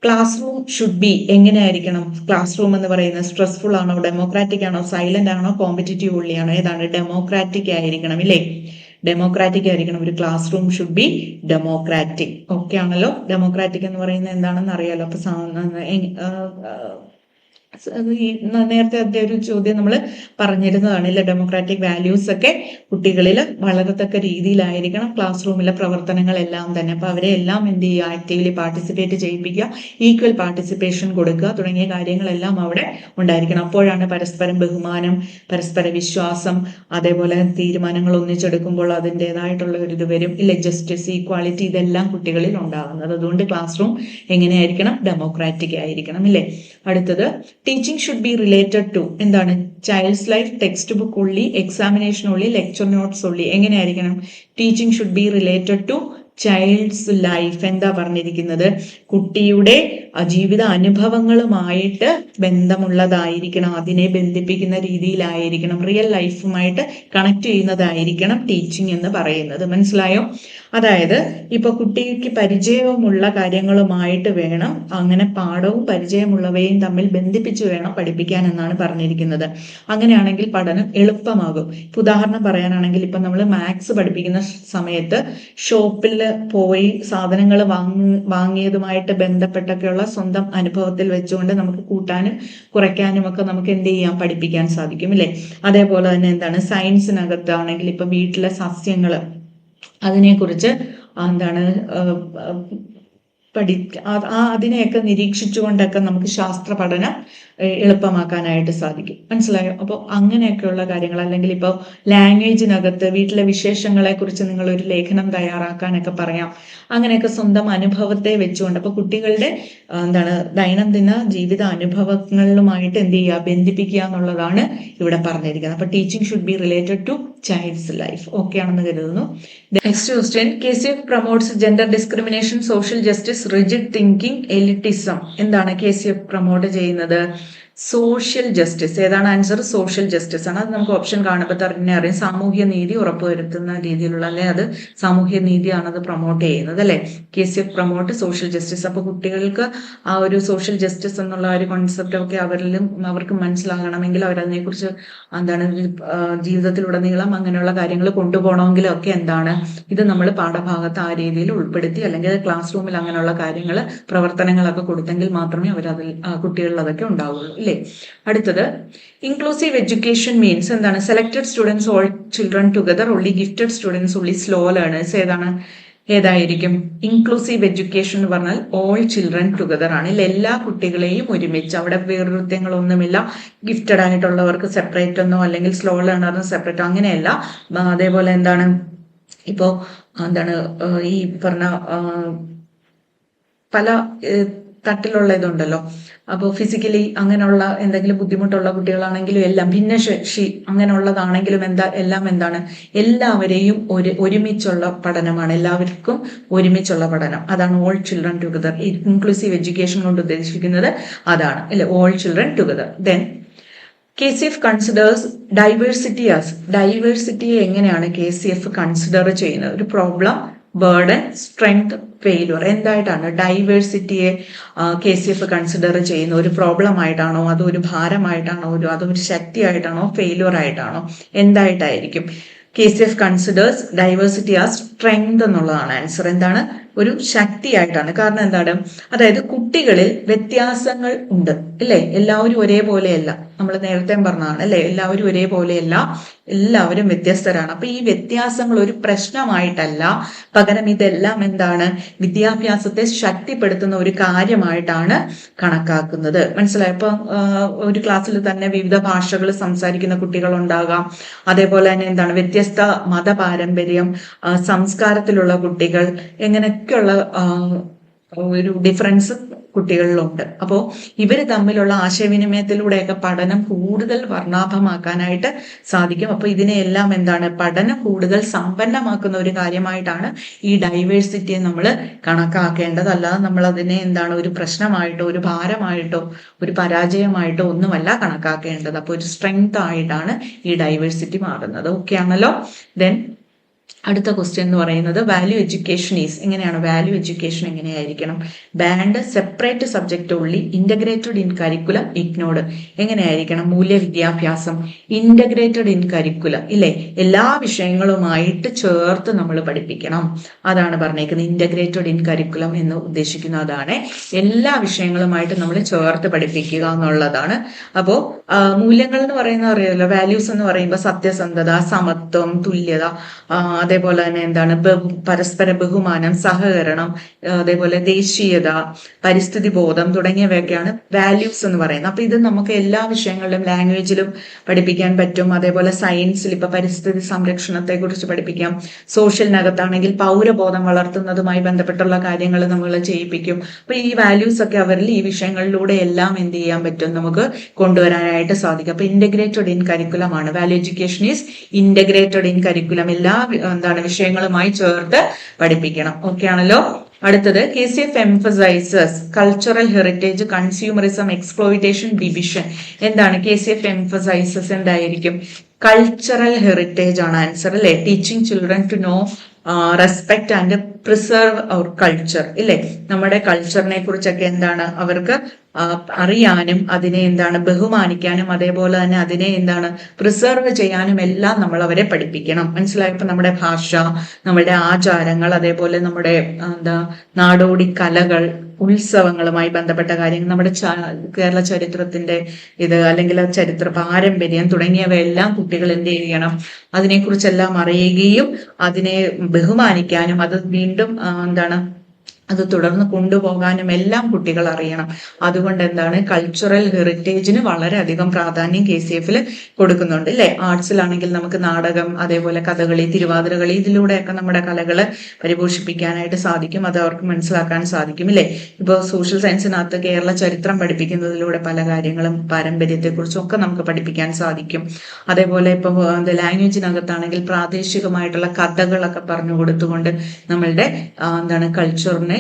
ക്ലാസ് റൂം ഷുഡ് ബി എങ്ങനെയായിരിക്കണം? ക്ലാസ് റൂം എന്ന് പറയുന്നത് സ്ട്രെസ്ഫുൾ ആണോ ഡെമോക്രാറ്റിക് ആണോ സൈലന്റ് ആണോ കോമ്പറ്റീറ്റീവ് ഉള്ളിയാണോ? ഏതാണ്? ഡെമോക്രാറ്റിക് ആയിരിക്കണം ഇല്ലേ? ഡെമോക്രാറ്റിക് ആയിരിക്കണം. ഒരു classroom should be democratic okay ആണല്ലോ? ഡെമോക്രാറ്റിക് എന്ന് പറയുന്നത് എന്താണെന്ന് അറിയാലോ? അപ്പൊ നേരത്തെ അതിന്റെ ഒരു ചോദ്യം നമ്മൾ പറഞ്ഞിരുന്നതാണ്. ഇല്ല ഡെമോക്രാറ്റിക് വാല്യൂസ് ഒക്കെ കുട്ടികളിൽ വളരത്തക്ക രീതിയിലായിരിക്കണം. ക്ലാസ് റൂമിലെ പ്രവർത്തനങ്ങളെല്ലാം തന്നെ. അപ്പോൾ അവരെ എല്ലാം എന്ത് ചെയ്യുക? ആക്റ്റീവ്ലി പാർട്ടിസിപ്പേറ്റ് ചെയ്യിപ്പിക്കുക. ഈക്വൽ പാർട്ടിസിപ്പേഷൻ കൊടുക്കുക. തുടങ്ങിയ കാര്യങ്ങളെല്ലാം അവിടെ ഉണ്ടായിരിക്കണം. അപ്പോഴാണ് പരസ്പരം ബഹുമാനം പരസ്പര വിശ്വാസം അതേപോലെ തീരുമാനങ്ങൾ ഒന്നിച്ചെടുക്കുമ്പോൾ അതിന്റെതായിട്ടുള്ള ഒരു ഇത് വരും. ഇല്ല ജസ്റ്റിസ് ഈക്വാളിറ്റി ഇതെല്ലാം കുട്ടികളിൽ ഉണ്ടാകുന്നത്. അതുകൊണ്ട് ക്ലാസ് റൂം എങ്ങനെയായിരിക്കണം? ഡെമോക്രാറ്റിക് ആയിരിക്കണം. ഇല്ലേ? അടുത്തത് teaching should be related to എന്താണ്? Child's life text book only examination only lecture notes only. എങ്ങനെയായിരിക്കണം? Teaching should be related to child's life എന്താ പറഞ്ഞിരിക്കുന്നത്? കുട്ടിയുടെ ജീവിത അനുഭവങ്ങളുമായിട്ട് ബന്ധമുള്ളതായിരിക്കണം. അതിനെ ബന്ധിപ്പിക്കുന്ന രീതിയിലായിരിക്കണം. റിയൽ ലൈഫുമായിട്ട് കണക്ട് ചെയ്യുന്നതായിരിക്കണം ടീച്ചിങ് എന്ന് പറയുന്നത്. മനസ്സിലായോ? അതായത് ഇപ്പൊ കുട്ടിക്ക് പരിചയവുമുള്ള കാര്യങ്ങളുമായിട്ട് വേണം അങ്ങനെ പാഠവും പരിചയമുള്ളവയും തമ്മിൽ ബന്ധിപ്പിച്ച് വേണം പഠിപ്പിക്കാൻ എന്നാണ് പറഞ്ഞിരിക്കുന്നത്. അങ്ങനെയാണെങ്കിൽ പഠനം എളുപ്പമാകും. ഇപ്പൊ ഉദാഹരണം പറയാനാണെങ്കിൽ ഇപ്പൊ നമ്മൾ മാത്സ് പഠിപ്പിക്കുന്ന സമയത്ത് ഷോപ്പിൽ പോയി സാധനങ്ങൾ വാങ്ങി വാങ്ങിയതുമായിട്ട് ബന്ധപ്പെട്ടൊക്കെയുള്ള സ്വന്തം അനുഭവത്തിൽ വെച്ചുകൊണ്ട് നമുക്ക് കൂട്ടാനും കുറയ്ക്കാനും ഒക്കെ നമുക്ക് എന്ത് ചെയ്യാം? പഠിപ്പിക്കാൻ സാധിക്കും അല്ലേ അതേപോലെ തന്നെ എന്താണ്? സയൻസിനകത്താണെങ്കിൽ ഇപ്പൊ വീട്ടിലെ സസ്യങ്ങൾ അതിനെക്കുറിച്ച് എന്താണ് പഠി ആ അതിനെയൊക്കെ നിരീക്ഷിച്ചുകൊണ്ടൊക്കെ നമുക്ക് ശാസ്ത്ര പഠനം എളുപ്പമാക്കാനായിട്ട് സാധിക്കും. മനസ്സിലായോ? അപ്പോൾ അങ്ങനെയൊക്കെയുള്ള കാര്യങ്ങൾ അല്ലെങ്കിൽ ഇപ്പോൾ ലാംഗ്വേജിനകത്ത് വീട്ടിലെ വിശേഷങ്ങളെ കുറിച്ച് നിങ്ങൾ ഒരു ലേഖനം തയ്യാറാക്കാനൊക്കെ പറയാം. അങ്ങനെയൊക്കെ സ്വന്തം അനുഭവത്തെ വെച്ചുകൊണ്ട് അപ്പോൾ കുട്ടികളുടെ എന്താണ് ദൈനംദിന ജീവിത അനുഭവങ്ങളിലുമായിട്ട് എന്ത് ചെയ്യുക ബന്ധിപ്പിക്കുക എന്നുള്ളതാണ് ഇവിടെ പറഞ്ഞിരിക്കുന്നത്. അപ്പോൾ teaching should be related to child's life okay ആണെന്ന് കരുതുന്നു. Question K C F promotes gender discrimination social justice rigid thinking elitism എന്താണ് എഫ് പ്രൊമോട്ട് ചെയ്യുന്നത്? സോഷ്യൽ ജസ്റ്റിസ് ഏതാണ് ആൻസർ സോഷ്യൽ ജസ്റ്റിസ് ആണ്. അത് നമുക്ക് ഓപ്ഷൻ കാണുമ്പോൾ തന്നെ അറിയാം. സാമൂഹ്യ നീതി ഉറപ്പുവരുത്തുന്ന രീതിയിലുള്ള അല്ലെ? അത് സാമൂഹ്യ നീതിയാണ് അത് പ്രൊമോട്ട് ചെയ്യുന്നത് അല്ലെ? K C F promote social justice അപ്പൊ കുട്ടികൾക്ക് ആ ഒരു സോഷ്യൽ ജസ്റ്റിസ് എന്നുള്ള ഒരു കോൺസെപ്റ്റ് ഒക്കെ അവരിലും അവർക്ക് മനസ്സിലാകണമെങ്കിൽ അവരതിനെക്കുറിച്ച് എന്താണ് ജീവിതത്തിലുടനീളം അങ്ങനെയുള്ള കാര്യങ്ങൾ കൊണ്ടുപോകണമെങ്കിലും ഒക്കെ എന്താണ് ഇത് നമ്മൾ പാഠഭാഗത്ത് ആ രീതിയിൽ ഉൾപ്പെടുത്തി അല്ലെങ്കിൽ ക്ലാസ് റൂമിൽ അങ്ങനെയുള്ള കാര്യങ്ങൾ പ്രവർത്തനങ്ങളൊക്കെ കൊടുത്തെങ്കിൽ മാത്രമേ അവർ അതിൽ കുട്ടികളിൽ അതൊക്കെ ഉണ്ടാവുള്ളൂ ഇല്ലേ അടുത്തത് ഇൻക്ലൂസീവ് എഡ്യൂക്കേഷൻ മീൻസ് എന്താണ്? Selected students all children together only gifted students only slow learners ഏതാണ്? ഏതായിരിക്കും? ഇൻക്ലൂസീവ് എഡ്യൂക്കേഷൻ എന്ന് പറഞ്ഞാൽ ഓൾ ചിൽഡ്രൻ ടുഗദർ ആണ്. എല്ലാ കുട്ടികളെയും ഒരുമിച്ച്. അവിടെ വേർവൃത്യങ്ങളൊന്നുമില്ല ഗിഫ്റ്റഡ് ആയിട്ടുള്ളവർക്ക് സെപ്പറേറ്റ് ഒന്നോ അല്ലെങ്കിൽ സ്ലോ ലേണറിന് സെപ്പറേറ്റ് അങ്ങനെയല്ല. അതേപോലെ എന്താണ്? ഇപ്പോ എന്താണ് ഈ പറഞ്ഞ പല തട്ടിലുള്ള ഇതുണ്ടല്ലോ. അപ്പോൾ ഫിസിക്കലി അങ്ങനെയുള്ള എന്തെങ്കിലും ബുദ്ധിമുട്ടുള്ള കുട്ടികളാണെങ്കിലും എല്ലാം ഭിന്നശേഷി അങ്ങനെയുള്ളതാണെങ്കിലും എന്താ എല്ലാം എന്താണ്? എല്ലാവരെയും ഒരു ഒരുമിച്ചുള്ള പഠനമാണ്. എല്ലാവർക്കും ഒരുമിച്ചുള്ള പഠനം. അതാണ് all children together inclusive education കൊണ്ട് ഉദ്ദേശിക്കുന്നത് അതാണ്. അല്ലെ? All children together then K C F considers diversity as ഡൈവേഴ്സിറ്റിയെ എങ്ങനെയാണ് കെ സി എഫ് കൺസിഡർ ചെയ്യുന്നത്? ഒരു പ്രോബ്ലം ബേർഡൻ സ്ട്രെങ്ത് ഫെയിലുവർ എന്തായിട്ടാണ് ഡൈവേഴ്സിറ്റിയെ കെ സി എഫ് കൺസിഡർ ചെയ്യുന്ന ഒരു പ്രോബ്ലം ആയിട്ടാണോ അതോ ഒരു ഭാരമായിട്ടാണോ ഒരു അതോ ഒരു ശക്തിയായിട്ടാണോ ഫെയിലുവർ ആയിട്ടാണോ എന്തായിട്ടായിരിക്കും? K C F considers diversity ആ സ്ട്രെങ്ത് എന്നുള്ളതാണ് ആൻസർ എന്താണ്? ഒരു ശക്തിയായിട്ടാണ്. കാരണം എന്താണ്? അതായത് കുട്ടികളിൽ വ്യത്യാസങ്ങൾ ഉണ്ട്. അല്ലേ എല്ലാവരും ഒരേപോലെയല്ല. നമ്മൾ നേരത്തെ പറഞ്ഞതാണ് അല്ലേ? എല്ലാവരും ഒരേപോലെയല്ല. എല്ലാവരും വ്യത്യസ്തരാണ്. അപ്പൊ ഈ വ്യത്യാസങ്ങൾ ഒരു പ്രശ്നമായിട്ടല്ല. പകരം ഇതെല്ലാം എന്താണ്? വിദ്യാഭ്യാസത്തെ ശക്തിപ്പെടുത്തുന്ന ഒരു കാര്യമായിട്ടാണ് കണക്കാക്കുന്നത്. മനസ്സിലായി? ഇപ്പൊ ഒരു ക്ലാസ്സിൽ തന്നെ വിവിധ ഭാഷകൾ സംസാരിക്കുന്ന കുട്ടികൾ ഉണ്ടാകാം അതേപോലെ തന്നെ എന്താണ്? വ്യത്യസ്ത മതപാരമ്പര്യം പാരമ്പര്യം സംസ്കാരത്തിലുള്ള കുട്ടികൾ എങ്ങനെയൊക്കെയുള്ള ആഹ്, ഒരു ഡിഫറൻസ് കുട്ടികളിലുണ്ട്. അപ്പോൾ ഇവർ തമ്മിലുള്ള ആശയവിനിമയത്തിലൂടെയൊക്കെ പഠനം കൂടുതൽ വർണാഭമാക്കാനായിട്ട് സാധിക്കും. അപ്പോൾ ഇതിനെയെല്ലാം എന്താണ് പഠനം കൂടുതൽ സമ്പന്നമാക്കുന്ന ഒരു കാര്യമായിട്ടാണ് ഈ ഡൈവേഴ്സിറ്റിയെ നമ്മൾ കണക്കാക്കേണ്ടത്. അല്ലാതെ നമ്മൾ അതിനെ എന്താണ് ഒരു പ്രശ്നമായിട്ടോ ഒരു ഭാരമായിട്ടോ ഒരു പരാജയമായിട്ടോ ഒന്നുമല്ല കണക്കാക്കേണ്ടത്. അപ്പോൾ ഒരു സ്ട്രെങ്ത് ആയിട്ടാണ് ഈ ഡൈവേഴ്സിറ്റി മാറുന്നത്. ഓക്കെ ആണല്ലോ? ദെൻ അടുത്ത ക്വസ്റ്റ്യൻ എന്ന് പറയുന്നത് വാല്യൂ എഡ്യൂക്കേഷൻ ഈസ് എങ്ങനെയാണ് വാല്യൂ എഡ്യൂക്കേഷൻ എങ്ങനെയായിരിക്കണം? ബാൻഡ് സെപ്പറേറ്റ് സബ്ജക്റ്റ് ഉള്ളി ഇന്റഗ്രേറ്റഡ് ഇൻ കരിക്കുലം ഇഗ്നോർഡ് എങ്ങനെയായിരിക്കണം മൂല്യ വിദ്യാഭ്യാസം? ഇന്റഗ്രേറ്റഡ് ഇൻ കരിക്കുലം ഇല്ലേ? എല്ലാ വിഷയങ്ങളുമായിട്ട് ചേർത്ത് നമ്മൾ പഠിപ്പിക്കണം. അതാണ് പറഞ്ഞേക്കുന്നത് ഇന്റഗ്രേറ്റഡ് ഇൻ കരിക്കുലം എന്ന് ഉദ്ദേശിക്കുന്നതാണ് എല്ലാ വിഷയങ്ങളുമായിട്ട് നമ്മൾ ചേർത്ത് പഠിപ്പിക്കുക എന്നുള്ളതാണ്. അപ്പോൾ മൂല്യങ്ങൾ എന്ന് പറയുന്ന അറിയാലോ വാല്യൂസ് എന്ന് പറയുമ്പോൾ സത്യസന്ധത സമത്വം തുല്യത അതേപോലെ തന്നെ എന്താണ് പരസ്പര ബഹുമാനം സഹകരണം അതേപോലെ ദേശീയത പരിസ്ഥിതി ബോധം തുടങ്ങിയവയൊക്കെയാണ് വാല്യൂസ് എന്ന് പറയുന്നത്. അപ്പൊ ഇത് നമുക്ക് എല്ലാ വിഷയങ്ങളിലും ലാംഗ്വേജിലും പഠിപ്പിക്കാൻ പറ്റും. അതേപോലെ സയൻസിൽ ഇപ്പൊ പരിസ്ഥിതി സംരക്ഷണത്തെ കുറിച്ച് പഠിപ്പിക്കാം. സോഷ്യലിനകത്താണെങ്കിൽ പൗരബോധം വളർത്തുന്നതുമായി ബന്ധപ്പെട്ടുള്ള കാര്യങ്ങൾ നമ്മൾ ചെയ്യിപ്പിക്കും. അപ്പൊ ഈ വാല്യൂസ് ഒക്കെ അവരിൽ ഈ വിഷയങ്ങളിലൂടെ എല്ലാം എന്ത് ചെയ്യാൻ പറ്റും? നമുക്ക് കൊണ്ടുവരാനായിട്ട് സാധിക്കും. അപ്പൊ ഇന്റഗ്രേറ്റഡ് ഇൻ കരിക്കുലം ആണ്. Value education is integrated in curriculum എല്ലാ എന്താണ് വിഷയങ്ങളുമായി ചേർത്ത് പഠിപ്പിക്കണം. ഓക്കെ ആണല്ലോ? അടുത്തത് K C F emphasises cultural heritage consumerism exploitation division എന്താണ് കെ സി എഫ് എംഫസൈസസ് എന്തായിരിക്കും? കൾച്ചറൽ ഹെറിറ്റേജ് ആണ് ആൻസർ അല്ലേ? Teaching children to know respect and preserve our culture ഇല്ലേ? നമ്മുടെ കൾച്ചറിനെ കുറിച്ചൊക്കെ എന്താണ് അവർക്ക് അറിയാനും അതിനെ എന്താണ് ബഹുമാനിക്കാനും അതേപോലെ തന്നെ അതിനെ എന്താണ് പ്രിസർവ് ചെയ്യാനും എല്ലാം നമ്മൾ അവരെ പഠിപ്പിക്കണം. മനസ്സിലായോ? നമ്മുടെ ഭാഷ നമ്മുടെ ആചാരങ്ങൾ അതേപോലെ നമ്മുടെ എന്താ നാടോടി കലകൾ ഉത്സവങ്ങളുമായി ബന്ധപ്പെട്ട കാര്യങ്ങൾ നമ്മുടെ കേരള ചരിത്രത്തിന്റെ ഇത് അല്ലെങ്കിൽ ചരിത്ര പാരമ്പര്യം തുടങ്ങിയവയെല്ലാം കുട്ടികൾ എന്ത് ചെയ്യണം? അതിനെക്കുറിച്ചെല്ലാം അറിയുകയും അതിനെ ബഹുമാനിക്കാനും അത് വീണ്ടും എന്താണ് അത് തുടർന്ന് കൊണ്ടുപോകാനും എല്ലാം കുട്ടികൾ അറിയണം. അതുകൊണ്ട് എന്താണ്? കൾച്ചറൽ ഹെറിറ്റേജിന് വളരെയധികം പ്രാധാന്യം കെ സി എഫിൽ കൊടുക്കുന്നുണ്ട് അല്ലെ? ആർട്സിലാണെങ്കിൽ നമുക്ക് നാടകം അതേപോലെ കഥകളി തിരുവാതിരകളി ഇതിലൂടെയൊക്കെ നമ്മുടെ കലകൾ പരിപോഷിപ്പിക്കാനായിട്ട് സാധിക്കും. അത് അവർക്ക് മനസ്സിലാക്കാൻ സാധിക്കും ഇല്ലേ ഇപ്പോൾ സോഷ്യൽ സയൻസിനകത്ത് കേരള ചരിത്രം പഠിപ്പിക്കുന്നതിലൂടെ പല കാര്യങ്ങളും പാരമ്പര്യത്തെക്കുറിച്ചും ഒക്കെ നമുക്ക് പഠിപ്പിക്കാൻ സാധിക്കും. അതേപോലെ ഇപ്പോൾ ലാംഗ്വേജിനകത്താണെങ്കിൽ പ്രാദേശികമായിട്ടുള്ള കഥകളൊക്കെ പറഞ്ഞു കൊടുത്തുകൊണ്ട് നമ്മളുടെ എന്താണ് കൾച്ചറിനെ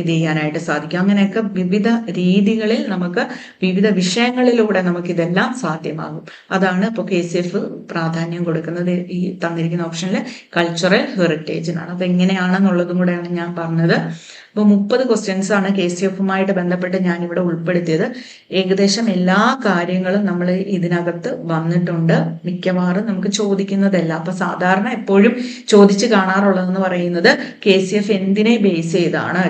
ഇത് ചെയ്യാനായിട്ട് സാധിക്കും. അങ്ങനെയൊക്കെ വിവിധ രീതികളിൽ നമുക്ക് വിവിധ വിഷയങ്ങളിലൂടെ നമുക്ക് ഇതെല്ലാം സാധ്യമാകും. അതാണ് ഇപ്പോൾ കെ സി എഫ് പ്രാധാന്യം കൊടുക്കുന്നത് ഈ തന്നിരിക്കുന്ന ഓപ്ഷനിൽ കൾച്ചറൽ ഹെറിറ്റേജിനാണ് അപ്പൊ എങ്ങനെയാണെന്നുള്ളതും കൂടെയാണ് ഞാൻ പറഞ്ഞത്. അപ്പോൾ മുപ്പത് ക്വസ്റ്റ്യൻസ് ആണ് കെ സി എഫുമായിട്ട് ബന്ധപ്പെട്ട് ഞാൻ ഇവിടെ ഉൾപ്പെടുത്തിയത്. ഏകദേശം എല്ലാ കാര്യങ്ങളും നമ്മൾ ഇതിനകത്ത് വന്നിട്ടുണ്ട്. മിക്കവാറും നമുക്ക് ചോദിക്കുന്നതല്ല. അപ്പൊ സാധാരണ എപ്പോഴും ചോദിച്ച് കാണാറുള്ളതെന്ന് പറയുന്നത് കെ സി എഫ് എന്തിനെ ബേസ് ചെയ്താണ്?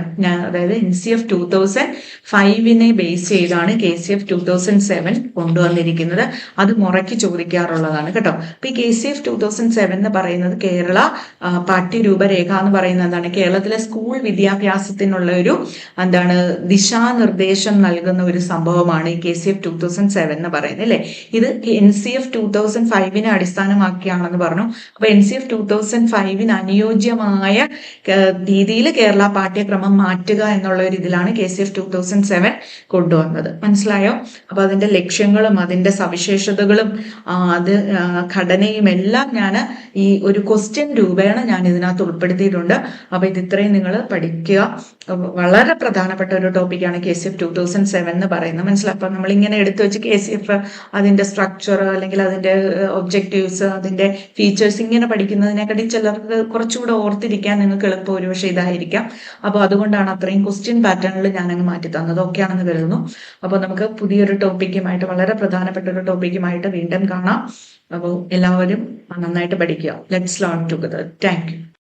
അതായത് N C F two thousand ഫൈവിനെ base ചെയ്താണ് K C F two thousand seven കൊണ്ടുവന്നിരിക്കുന്നത്. അത് മുറയ്ക്ക് ചോദിക്കാറുള്ളതാണ് കേട്ടോ. അപ്പൊ ഈ K C F two thousand seven എന്ന് പറയുന്നത് കേരള പാഠ്യരൂപരേഖ എന്ന് പറയുന്നത് എന്താണ്? കേരളത്തിലെ സ്കൂൾ വിദ്യാഭ്യാസത്തിനുള്ള ഒരു എന്താണ് ദിശാനിർദ്ദേശം നൽകുന്ന ഒരു സംഭവമാണ് ഈ K C F two thousand seven എന്ന് പറയുന്നത് അല്ലേ? ഇത് N C F two thousand ഫൈവിനെ അടിസ്ഥാനമാക്കിയാണെന്ന് പറഞ്ഞു. അപ്പൊ N C F two thousand ഫൈവിന് അനുയോജ്യമായ രീതിയിൽ കേരള പാഠ്യക്രമം മാറ്റുക എന്നുള്ള ഒരു ഇതിലാണ് K C F two thousand seven കൊണ്ടുവന്നത്. മനസ്സിലായോ? അപ്പൊ അതിന്റെ ലക്ഷ്യങ്ങളും അതിന്റെ സവിശേഷതകളും അത് ഘടനയും എല്ലാം ഞാൻ ഈ ഒരു ക്വസ്റ്റ്യൻ രൂപേണ ഞാൻ ഇതിനകത്ത് ഉൾപ്പെടുത്തിയിട്ടുണ്ട്. അപ്പൊ ഇത് ഇത്രയും നിങ്ങൾ പഠിക്കുക. വളരെ പ്രധാനപ്പെട്ട ഒരു ടോപ്പിക്കാണ് K C F two thousand seven എന്ന് പറയുന്നത്. മനസ്സിലായി അപ്പം നമ്മൾ ഇങ്ങനെ എടുത്തു വെച്ച് കെ സി എഫ് അതിന്റെ സ്ട്രക്ചർ അല്ലെങ്കിൽ അതിന്റെ ഒബ്ജക്റ്റീവ്സ് അതിന്റെ ഫീച്ചേഴ്സ് ഇങ്ങനെ പഠിക്കുന്നതിനെക്കാട്ടി ചിലർക്ക് കുറച്ചുകൂടെ ഓർത്തിരിക്കാൻ നിങ്ങൾക്ക് എളുപ്പം ഒരുപക്ഷെ ഇതായിരിക്കാം. അപ്പോൾ അതുകൊണ്ടാണ് അത്രയും ക്വസ്റ്റ്യൻ പാറ്റേണിൽ ഞാനങ്ങ് മാറ്റി തന്നത്. ഓക്കെയാണെന്ന് കരുതുന്നു. അപ്പോൾ നമുക്ക് പുതിയൊരു ടോപ്പിക്കുമായിട്ട് വളരെ പ്രധാനപ്പെട്ട ഒരു ടോപ്പിക്കുമായിട്ട് വീണ്ടും കാണാം. അപ്പോൾ എല്ലാവരും നന്നായിട്ട് പഠിക്കുക. Let's learn together thank you